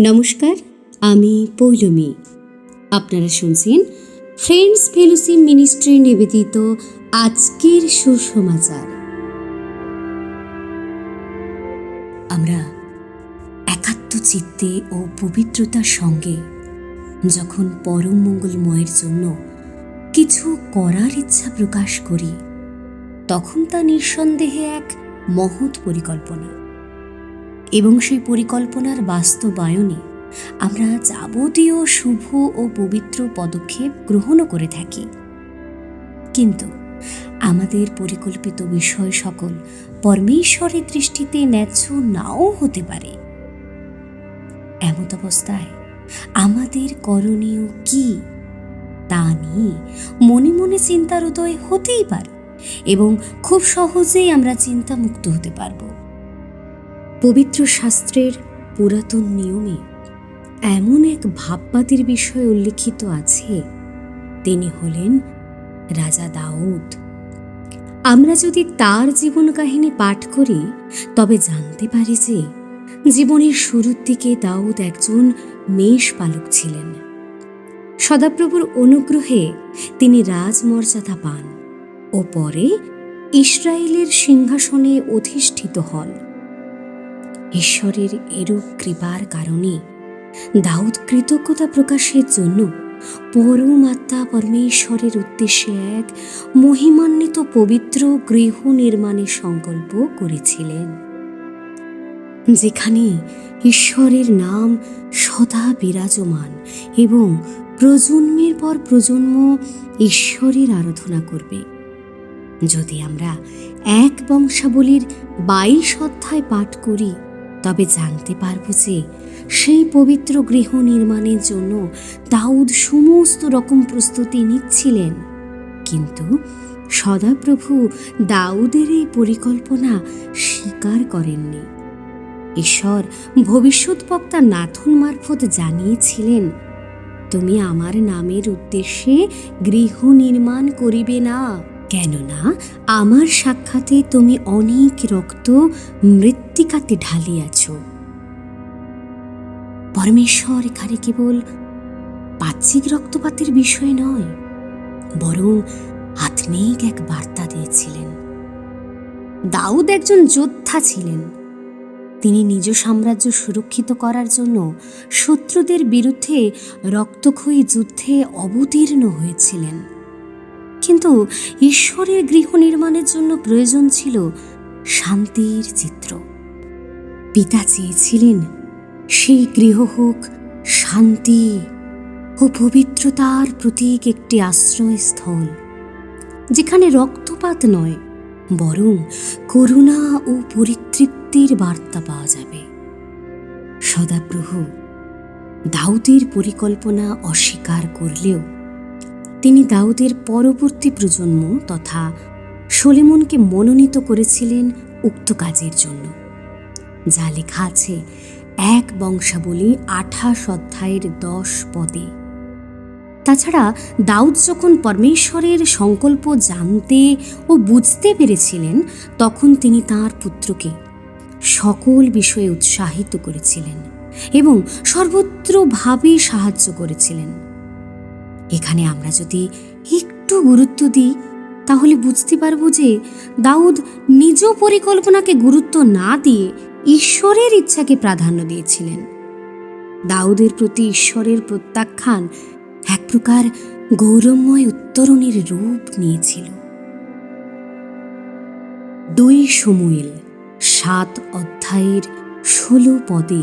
নমস্কার, আমি পৌলমী। আপনারা শুনছেন ফ্রেন্ডস ফেলোশিপ মিনিস্ট্রি নিবেদিত আজকের সুসমাচার। আমরা একাত্ম চিত্তে ও পবিত্রতার সঙ্গে যখন পরম মঙ্গলময়ের জন্য কিছু করার ইচ্ছা প্রকাশ করি, তখন তা নিঃসন্দেহে এক মহৎ পরিকল্পনা। এবং সেই পরিকল্পনার বাস্তবায়নে আমরা যাবতীয় শুভ ও পবিত্র পদক্ষেপ গ্রহণও করে থাকি। কিন্তু আমাদের পরিকল্পিত বিষয় সকল পরমেশ্বরের দৃষ্টিতে ন্যায্য নাও হতে পারে। এমত অবস্থায় আমাদের করণীয় কি তা নিয়ে মনে মনে চিন্তার উদয় হতেই পারে এবং খুব সহজেই আমরা চিন্তামুক্ত হতে পারব। পবিত্র শাস্ত্রের পুরাতন নিয়মে এমন এক ভাববাদীর বিষয় উল্লিখিত আছে। তিনি হলেন রাজা দাউদ। আমরা যদি তার জীবন কাহিনী পাঠ করি, তবে জানতে পারি যে জীবনের শুরুর দিকে দাউদ একজন মেষ পালক ছিলেন। সদাপ্রভুর অনুগ্রহে তিনি রাজমর্যাদা পান ও পরে ইসরায়েলের সিংহাসনে অধিষ্ঠিত হন। ঈশ্বরের এরূপ কৃপার কারণে দাউদ কৃতজ্ঞতা প্রকাশের জন্য পরমাত্মা পরমেশ্বরের উদ্দেশ্যে এক মহিমান্বিত পবিত্র গৃহ নির্মাণের সংকল্প করেছিলেন, যেখানে ঈশ্বরের নাম সদা বিরাজমান এবং প্রজন্মের পর প্রজন্ম ঈশ্বরের আরাধনা করবে। যদি আমরা এক বংশাবলীর বাইশ অধ্যায় পাঠ করি তবে জানতে পারব যে সেই পবিত্র গৃহ নির্মাণের জন্য দাউদ সমস্ত রকম প্রস্তুতি নিচ্ছিলেন। কিন্তু সদাপ্রভু দাউদের এই পরিকল্পনা স্বীকার করেননি। ঈশ্বর ভবিষ্যৎ বক্তা নাথন মারফত জানিয়েছিলেন, তুমি আমার নামের উদ্দেশ্যে গৃহ নির্মাণ করিবে না। কেননা আমার সাক্ষাতে তুমি অনেক রক্ত মৃত্তিকাতে ঢালিয়াছ। পরমেশ্বর এখানে কেবল বাহ্যিক রক্তপাতের বিষয় নয়, বরং আত্মিক এক বার্তা দিয়েছিলেন। দাউদ একজন যোদ্ধা ছিলেন। তিনি নিজ সাম্রাজ্য সুরক্ষিত করার জন্য শত্রুদের বিরুদ্ধে রক্তক্ষয়ী যুদ্ধে অবতীর্ণ হয়েছিলেন। কিন্তু ঈশ্বরের গৃহ নির্মাণের জন্য প্রয়োজন ছিল শান্তির চিত্র। পিতা চেয়েছিলেন, সেই গৃহ হোক শান্তি ও পবিত্রতার প্রতীক একটি আশ্রয়স্থল, যেখানে রক্তপাত নয়, বরং করুণা ও পরিতৃপ্তির বার্তা পাওয়া যাবে। সদাপ্রভু, দাউদের পরিকল্পনা অস্বীকার করলেও তিনি দাউদের পরবর্তী প্রজন্ম তথা সলেমনকে মনোনীত করেছিলেন উক্ত কাজের জন্য। যা লেখা আছে এক বংশাবলী আঠাশ অধ্যায়ের দশ পদে। তাছাড়া দাউদ যখন পরমেশ্বরের সংকল্প জানতে ও বুঝতে পেরেছিলেন, তখন তিনি তার পুত্রকে সকল বিষয়ে উৎসাহিত করেছিলেন এবং সর্বত্রভাবে সাহায্য করেছিলেন। এখানে আমরা যদি একটু গুরুত্ব দিই, তাহলে বুঝতে পারব যে দাউদ নিজ পরিকল্পনাকে গুরুত্ব না দিয়ে ঈশ্বরের ইচ্ছাকে প্রাধান্য দিয়েছিলেন। দাউদের প্রতি ঈশ্বরের প্রত্যাখ্যান এক প্রকার গৌরবময় উত্তরণের রূপ নিয়েছিল। দুই সমুয়েল, সাত অধ্যায়ের ষোলো পদে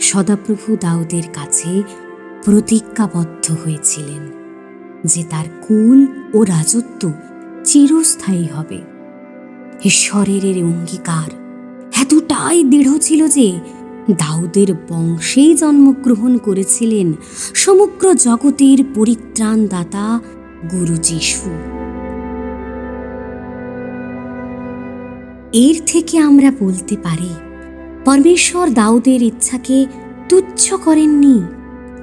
সদাপ্রভু দাউদের কাছে প্রতিজ্ঞাবদ্ধ হয়েছিলেন যে তার কুল ও রাজত্ব চিরস্থায়ী হবে। ঈশ্বরের অঙ্গীকার, এতটাই দৃঢ় ছিল যে দাউদের বংশেই জন্মগ্রহণ করেছিলেন সমগ্র জগতের পরিত্রাণদাতা গুরু যিশু। এর থেকে আমরা বলতে পারি, পরমেশ্বর দাউদের ইচ্ছাকে তুচ্ছ করেননি।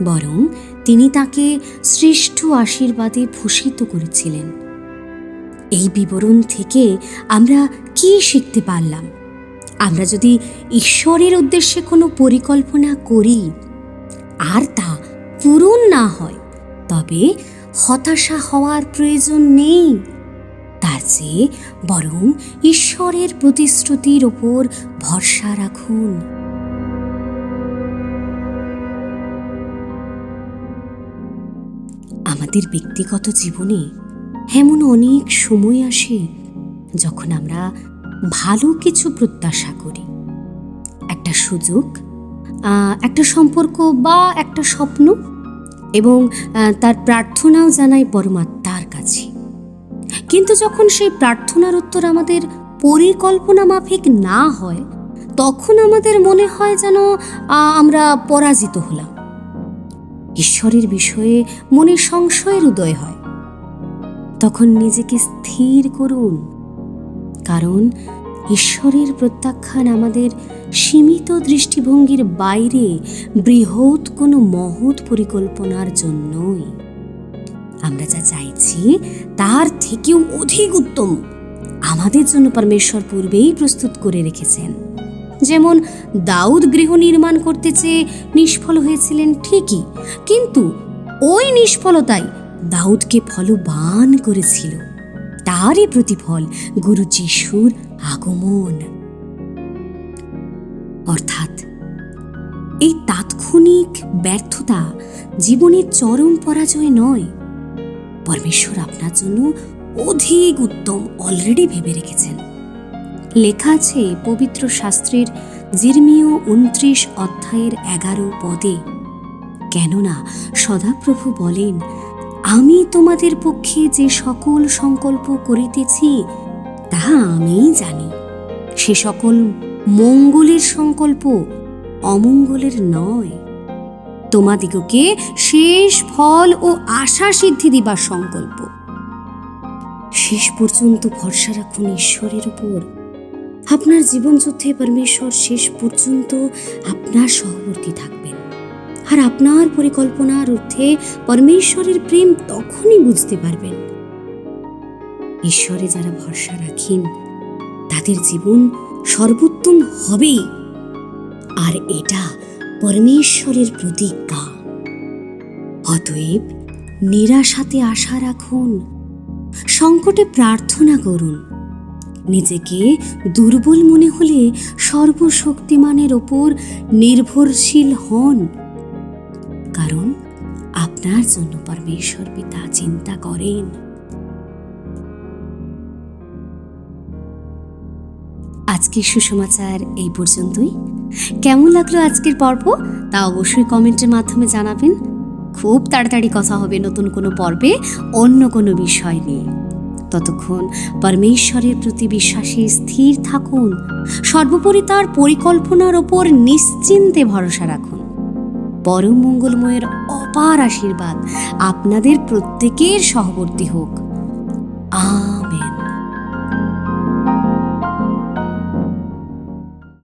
বরং তিনি তাকে শ্রেষ্ঠ আশীর্বাদে ভূষিত করেছিলেন। এই বিবরণ থেকে আমরা কি শিখতে পারলাম? আমরা যদি ঈশ্বরের উদ্দেশ্যে কোনো পরিকল্পনা করি, আর তা পূরণ না হয়, তবে হতাশা হওয়ার প্রয়োজন নেই। তার চেয়ে বরং ঈশ্বরের প্রতিশ্রুতির ওপর ভরসা রাখুন। আমাদের ব্যক্তিগত জীবনে এমন অনেক সময় আসে যখন আমরা ভালো কিছু প্রত্যাশা করি। একটা সুযোগ একটা সম্পর্ক বা একটা স্বপ্ন এবং তার প্রার্থনাও জানাই পরমাত্মার কাছে। কিন্তু যখন সেই প্রার্থনার উত্তর আমাদের পরিকল্পনা মাফিক না হয়, তখন আমাদের মনে হয় যেন আমরা পরাজিত হলাম। ঈশ্বরের বিষয়ে মনে সংশয়ের উদয় হয়। তখন নিজেকে স্থির করুন, কারণ ঈশ্বরের প্রত্যাখ্যান আমাদের সীমিত দৃষ্টিভঙ্গির বাইরে বৃহৎ কোনো মহৎ পরিকল্পনার জন্যই। আমরা যা চাইছি, তার থেকেও অধিক উত্তম। আমাদের জন্য পরমেশ্বর পূর্বেই প্রস্তুত করে রেখেছেন। যেমন দাউদ গৃহ নির্মাণ করতে চেয়ে নিষ্ফল হয়েছিলেন ঠিকই, কিন্তু ওই নিষ্ফলতাই দাউদকে ফলবান করেছিল। তারই প্রতিফল গুরু যিশুর আগমন। অর্থাৎ এই তাৎক্ষণিক ব্যর্থতা জীবনের চরম পরাজয় নয়, পরমেশ্বর আপনার জন্য অধিক উত্তম অলরেডি ভেবে রেখেছেন। লেখা আছে পবিত্র শাস্ত্রের জির্মীয় উনত্রিশ অধ্যায়ের এগারো পদে। কেননা সদাপ্রভু বলেন, আমি তোমাদের পক্ষে যে সকল সংকল্প করিতেছি, তাহা আমিই জানি। সে সকল মঙ্গলের সংকল্প অমঙ্গলের নয়। তোমাদিগকে শেষ ফল ও আশা সিদ্ধি দিবার সংকল্প। শেষ পর্যন্ত ভরসা রাখুন ঈশ্বরের উপর। আপনার জীবনযুদ্ধে পরমেশ্বর শেষ পর্যন্ত আপনার সহবর্তী থাকবেন। আর আপনার পরিকল্পনার ঊর্ধ্বে পরমেশ্বরের প্রেম তখনই বুঝতে পারবেন। ঈশ্বরে যারা ভরসা রাখেন, তাদের জীবন সর্বোত্তম হবেই। আর এটা পরমেশ্বরের প্রতিজ্ঞা। অতএব নিরাশাতে আশা রাখুন, সংকটে প্রার্থনা করুন। নিজেকে দুর্বল মনে হলে সর্বশক্তিমানের ওপর নির্ভরশীল হন। কারণ আপনার জন্য পরমেশ্বর পিতা চিন্তা করেন। আজকের সুসমাচার এই পর্যন্তই। কেমন লাগল আজকের পর্ব? তা অবশ্যই কমেন্টের মাধ্যমে জানাবেন। খুব তাড়াতাড়ি কথা হবে নতুন কোনো পর্বে, অন্য কোনো বিষয় নিয়ে। ততক্ষণ পরমেশ্বরের প্রতি বিশ্বাসে স্থির থাকুন। সর্বোপরি তার পরিকল্পনার ওপর নিশ্চিন্তে ভরসা রাখুন। পরম মঙ্গলময়ের অপার আশীর্বাদ আপনাদের প্রত্যেকের সহবর্তী হোক। আ